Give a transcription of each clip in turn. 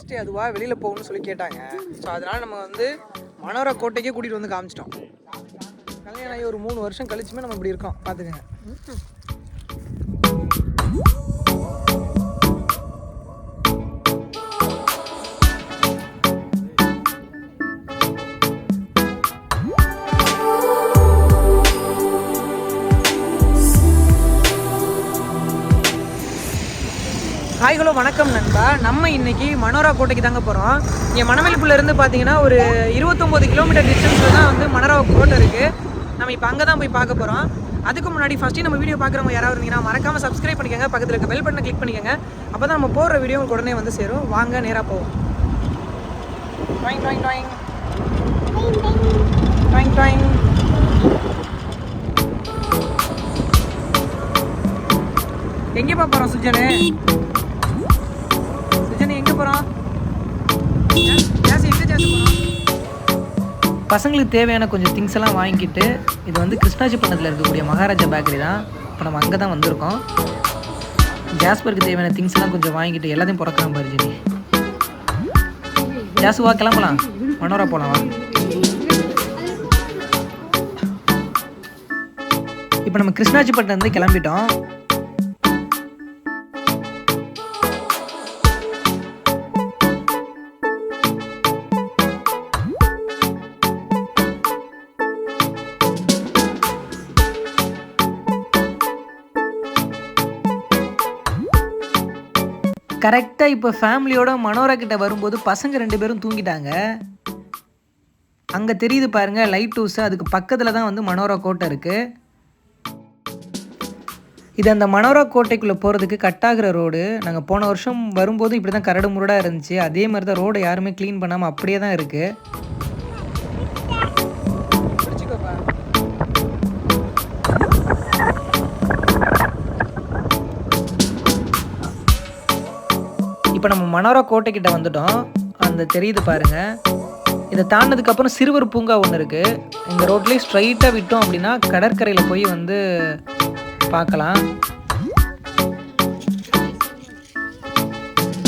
First day அதுவா வெளியில் போகணும்னு சொல்லி கேட்டாங்க. ஸோ அதனால் நம்ம வந்து மனோர கோட்டைக்கே கூட்டிகிட்டு வந்து காமிச்சிட்டோம். கல்யாணம் ஆகி ஒரு மூணு வருஷம் கழிச்சுமே நம்ம இப்படி இருக்கோம். பார்த்துக்கங்க ஹாய் ஹலோ வணக்கம் நண்பா. நம்ம இன்னைக்கு மனோரா கோட்டைக்கு தாங்க போகிறோம் இங்கே மணமேல்புள்ள இருந்து பார்த்தீங்கன்னா ஒரு இருபத்தொம்போது கிலோமீட்டர் டிஸ்டன்ஸில் தான் வந்து மனோரா கோட்டை இருக்குது நம்ம இப்போ அங்கே தான் போய் பார்க்க போகிறோம் அதுக்கு முன்னாடி ஃபஸ்ட்டு நம்ம வீடியோ பார்க்குறவங்க யாராவது இருந்தீங்கன்னா மறக்காமல் சப்ஸ்கிரைப் பண்ணிக்கோங்க. பக்கத்தில் இருக்க பெல் பட்டனை கிளிக் பண்ணிக்கோங்க. அப்போ தான் நம்ம போடுற வீடியோ உங்களுக்கு உடனே வந்து சேரும். வாங்க நேராக போவோம். டாயிங் டாயிங் டாயிங் டாயிங் டாயிங் எங்கேப்பா போகிறோம் சுஜனு? போகிறோம் பசங்களுக்கு தேவையான கொஞ்சம் திங்ஸ் எல்லாம் வாங்கிக்கிட்டு இது வந்து கிருஷ்ணாஜி கிருஷ்ணாஜிப்பட்டினத்தில் இருக்கக்கூடிய மகாராஜா பேக்கரி தான். இப்போ நம்ம அங்கே தான் வந்திருக்கோம். ஜாஸ்பருக்கு தேவையான திங்ஸ் எல்லாம் கொஞ்சம் வாங்கிட்டு எல்லாத்தையும் பிறக்கலாம் பாரு ஜெனி. ஜாசுவா கிளம்பலாம். மனோரா போகலாம் வா. இப்போ நம்ம கிருஷ்ணாஜிப்பட்டினம் இருந்து கிளம்பிட்டோம். கரெக்டாக இப்போ ஃபேமிலியோட மனோரா கிட்ட வரும்போது பசங்க ரெண்டு பேரும் தூங்கிட்டாங்க. அங்கே தெரியுது பாருங்க லைட் ஹவுஸ் அதுக்கு பக்கத்தில் தான் வந்து மனோரா கோட்டை இருக்குது இது அந்த மனோரா கோட்டைக்குள்ளே போகிறதுக்கு கட்டாகிற ரோடு. நாங்கள் போன வருஷம் வரும்போது இப்படி தான் கரடு முரடாக இருந்துச்சு. அதே மாதிரி தான் ரோடை யாருமே க்ளீன் பண்ணாமல் அப்படியே தான் இருக்குது இப்போ நம்ம மனோரா கோட்டைக்கிட்ட வந்துட்டோம். அந்த தெரியுது பாருங்க. இதை தாண்டினதுக்கப்புறம் சிறுவர் பூங்கா ஒன்று இருக்குது இந்த ரோட்லேயே ஸ்ட்ரைட்டாக விட்டோம் அப்படின்னா கடற்கரையில் போய் வந்து பார்க்கலாம்.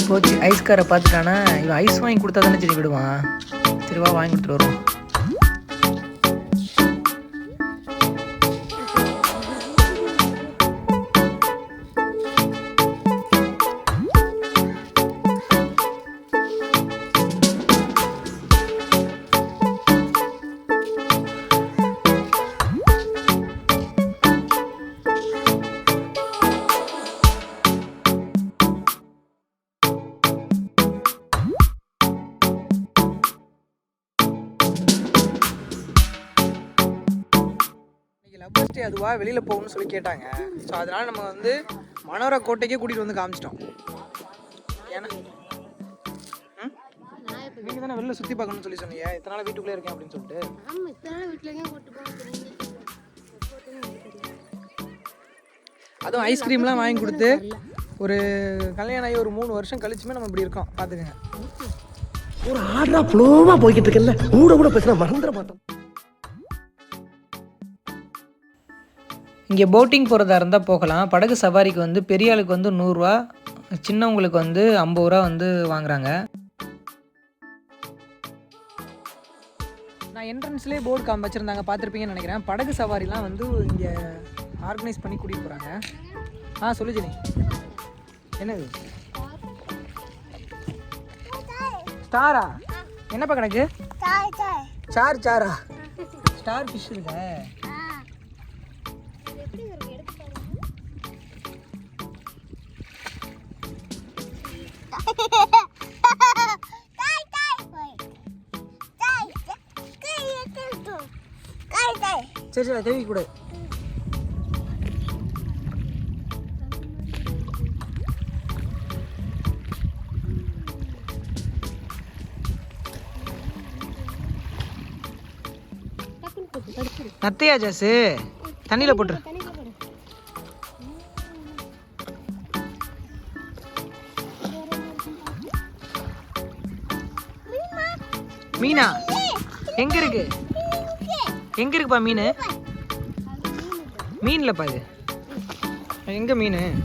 போச்சு ஐஸ்காரை பார்த்துட்டானா? இவன் ஐஸ் வாங்கி கொடுத்தா தானே சரி விடுவான். சரிவா வாங்கி கொடுத்துட்டு வருவோம் அதுவா வெளியில் போகணும்னு சொல்லி கேட்டாங்க. ஸோ அதனால் நம்ம வந்து மனோரா கோட்டைக்கே கூட்டிகிட்டு வந்து காமிச்சிட்டோம். ஏன்னா நீங்கள் தானே வெளில சுற்றி பார்க்கணும்னு சொல்லி சொன்னீங்க. இத்தனை நாள் வீட்டுக்குள்ளே இருக்கேன் அப்படின்னு சொல்லிட்டு. அதுவும் ஐஸ்கிரீம்லாம் வாங்கி கொடுத்து ஒரு கல்யாணம் ஆகி ஒரு மூணு வருஷம் கழிச்சுமே நம்ம இப்படி இருக்கோம். பார்த்துக்கங்க. ஒரு ஆர்டரா ஃப்ளோவா போய்கிட்டு இருக்கல கூட கூட பேசினா மறந்துட மாட்டோம். இங்கே போட்டிங் போகிறதா இருந்தால் போகலாம். படகு சவாரிக்கு வந்து பெரிய ஆளுக்கு வந்து நூறுரூவா சின்னவங்களுக்கு வந்து ஐம்பது ரூபா வந்து வாங்குறாங்க. நான் என்ட்ரன்ஸ்லேயே போர்டு காமி வச்சுருந்தாங்க பார்த்துருப்பீங்கன்னு நினைக்கிறேன். படகு சவாரிலாம் வந்து இங்கே ஆர்கனைஸ் பண்ணி கூட்டிகிட்டு போகிறாங்க ஆ சொல்லு ஜெனி. என்னது? ஸ்டாரா என்னப்பா கணக்கு? சார் சாரா? ஸ்டார் ஃபிஷ் இருக்க சரி தேவி கூட. நத்தையா ஜாசு? தண்ணியில் போட்டுரு. மீனா எங்க இருக்கு? எங்க இருக்குப்பா மீன்? மீன்லப்பா இது. எங்க மீன்?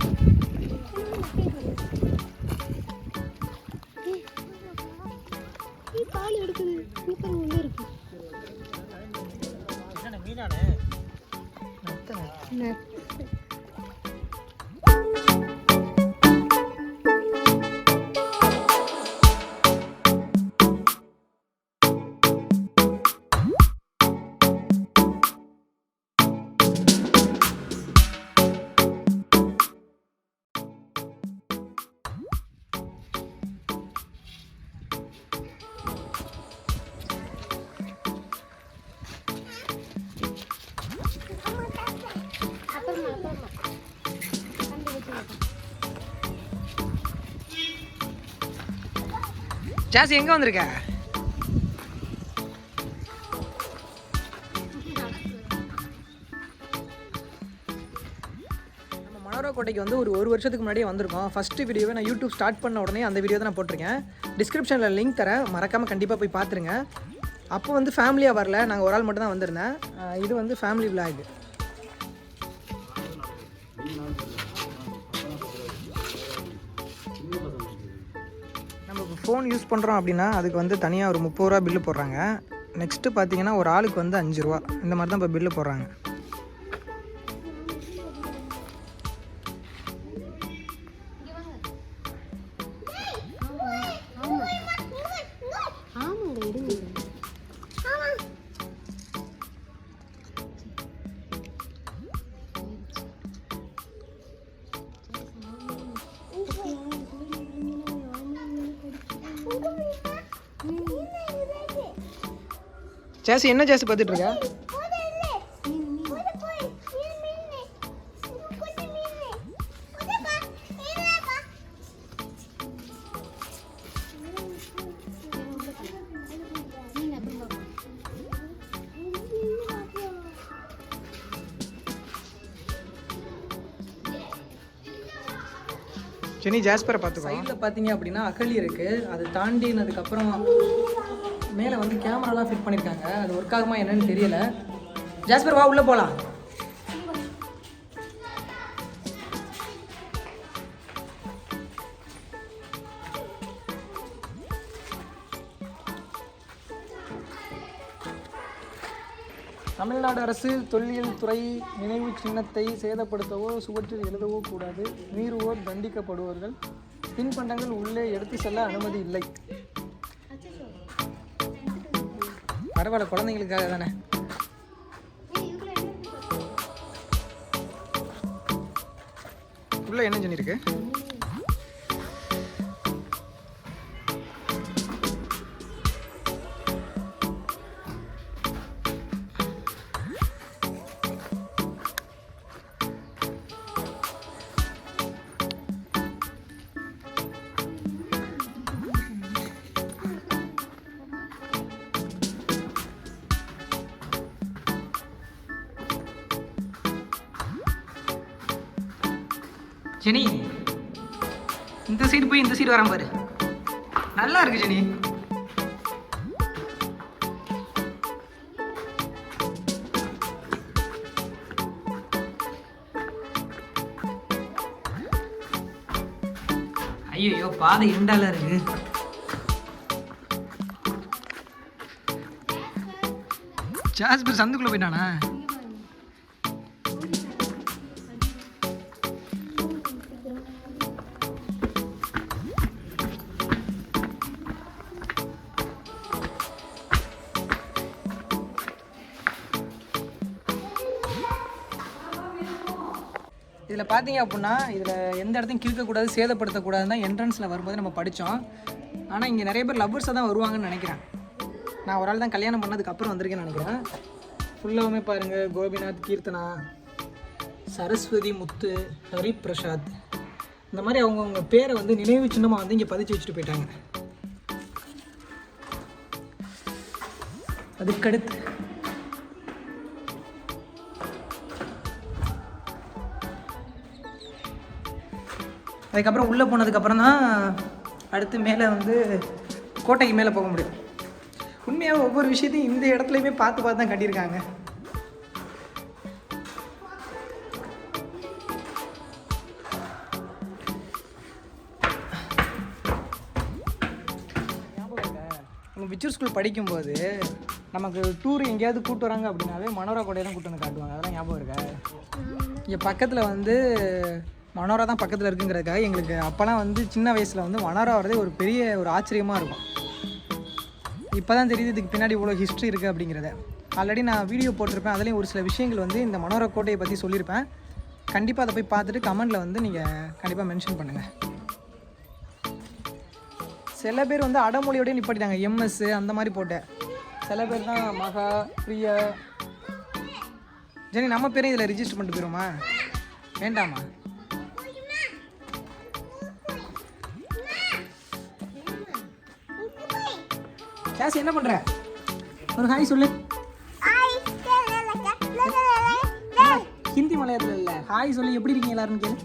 ஜாசி எங்கே வந்திருக்க? நம்ம கோட்டைக்கு வந்து ஒரு ஒரு வருஷத்துக்கு முன்னாடியே வந்திருக்கோம். ஃபஸ்ட்டு வீடியோவை நான் யூடியூப் ஸ்டார்ட் பண்ண உடனே அந்த வீடியோ தான் நான் போட்டிருக்கேன். டிஸ்கிரிப்ஷனில் லிங்க் தரேன். மறக்காமல் கண்டிப்பாக போய் பார்த்துருங்க அப்போ வந்து ஃபேமிலியாக வரல. நாங்கள் ஒரு ஆள் மட்டும் தான் வந்திருந்தேன் இது வந்து ஃபேமிலி விளாக் ஃபோன் யூஸ் பண்ணுறோம் அப்படின்னா அதுக்கு வந்து தனியாக ஒரு முப்பது ரூபா பில்லு போடுறாங்க. நெக்ஸ்ட்டு பார்த்தீங்கன்னா ஒரு ஆளுக்கு வந்து அஞ்சு ரூபா. இந்த மாதிரி தான் இப்போ பில்லு போடுறாங்க. ஜாசி என்ன ஜாசி பார்த்துட்டு இருக்க ஜெனி ஜாஸ்பரை பார்த்துக்கோ சைடில் பார்த்தீங்க அப்படின்னா அகழி இருக்குது அது தாண்டினதுக்கப்புறம் மேலே வந்து கேமராலாம் ஃபிட் பண்ணியிருக்காங்க அது ஒர்க் ஆகுமா என்னன்னு தெரியல. ஜாஸ்பர் வா உள்ளே போகலாம் தமிழ்நாடு அரசு தொல்லியல் துறை நினைவு சின்னத்தை சேதப்படுத்தவோ சுவற்றில் எழுதவோ கூடாது. மீறுவோர் தண்டிக்கப்படுவார்கள். தின்பண்டங்கள் உள்ளே எடுத்து செல்ல அனுமதி இல்லை. பரவாயில்ல குழந்தைங்களுக்காக தானே. உள்ள என்ன சொல்லியிருக்கு ஜெனி இந்த சைடு போய் இந்த சைடு வராம பாரு. நல்லா இருக்கு ஜெனி. ஐயோ பாதை இண்டால இருக்கு. ஜாஸ்பர் சந்துக்குள்ள போயிட்டானா? பார்த்தீங்க அப்படின்னா இதில் எந்த இடத்தையும் கிறுக்கக்கூடாது சேதப்படுத்தக்கூடாதுன்னு தான் என்ட்ரன்ஸில் வரும்போது நம்ம படித்தோம் ஆனால் இங்கே நிறைய பேர் லவ்வர்ஸாக தான் வருவாங்கன்னு நினைக்கிறேன். நான் ஒரு ஆள் தான் கல்யாணம் பண்ணதுக்கு அப்புறம் வந்திருக்கேன்னு நினைக்கிறேன். ஃபுல்லாகவுமே பாருங்கள் கோபிநாத் கீர்த்தனா சரஸ்வதி முத்து ஹரிபிரசாத். இந்த மாதிரி அவங்கவுங்க பேரை வந்து நினைவு சின்னமாக வந்து இங்கே பதிச்சு வச்சுட்டு போயிட்டாங்க. அதுக்கடுத்து அதுக்கப்புறம் உள்ளே போனதுக்கப்புறம் தான் அடுத்து மேலே வந்து கோட்டைக்கு மேலே போக முடியும். உண்மையாக ஒவ்வொரு விஷயத்தையும் இந்த இடத்துலையுமே பார்த்து பார்த்து தான் கட்டியிருக்காங்க. நம்ம விச்சூர் ஸ்கூல் படிக்கும்போது நமக்கு டூர் எங்கேயாவது கூட்டு வராங்க அப்படின்னாவே மனோரா கோட்டையை தான் கூட்டு வந்து காட்டுவாங்க. அதெல்லாம் ஞாபகம் இருக்கா? இங்கே பக்கத்தில் வந்து மனோரா தான் பக்கத்தில் இருக்குங்கிறதுக்காக எங்களுக்கு அப்போலாம் வந்து சின்ன வயசில் வந்து மனோரா வரதே ஒரு பெரிய ஒரு ஆச்சரியமாக இருக்கும். இப்போ தான் தெரியுது இதுக்கு பின்னாடி இவ்வளோ ஹிஸ்ட்ரி இருக்குது அப்படிங்கிறத. ஆல்ரெடி நான் வீடியோ போட்டிருப்பேன். அதுலேயும் ஒரு சில விஷயங்கள் வந்து இந்த மனோரா கோட்டையை பற்றி சொல்லியிருப்பேன். கண்டிப்பாக அதை போய் பார்த்துட்டு கமெண்டில் வந்து நீங்கள் கண்டிப்பாக மென்ஷன் பண்ணுங்கள் சில பேர் வந்து அடமொழியோடய நிப்பாட்டிட்டாங்க. எம்எஸ் அந்த மாதிரி போட்டேன். சில பேர் தான் மகா பிரியா. ஜெனி நம்ம பேரையும் இதில் ரிஜிஸ்டர் பண்ணிட்டு போயிருமா வேண்டாமா? ஜாசி என்ன பண்ற? ஒரு ஹாய் சொல்லு. ஹிந்தி மலையாளத்தில் இல்லை. ஹாய் சொல்லி எப்படி இருக்கீங்க எல்லாரும் கேளு.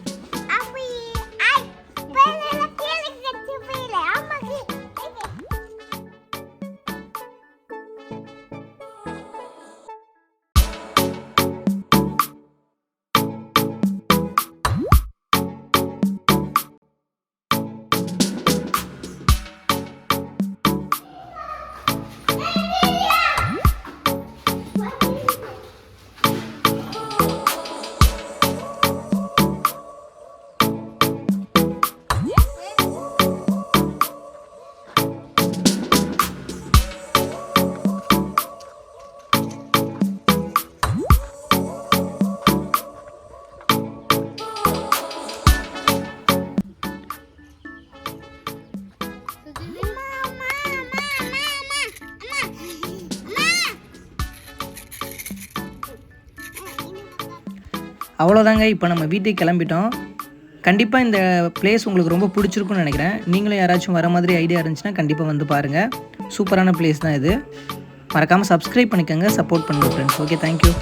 அவ்வளோதாங்க இப்போ நம்ம வீட்டுக்கு கிளம்பிட்டோம். கண்டிப்பாக இந்த பிளேஸ் உங்களுக்கு ரொம்ப பிடிச்சிருக்குன்னு நினைக்கிறேன். நீங்களும் யாராச்சும் வர மாதிரி ஐடியா இருந்துச்சுன்னா கண்டிப்பாக வந்து பாருங்கள் சூப்பரான பிளேஸ் தான் இது. மறக்காமல் சப்ஸ்கிரைப் பண்ணிக்கோங்க சப்போர்ட் பண்ணுங்கள் ஃப்ரெண்ட்ஸ் ஓகே தேங்க்யூ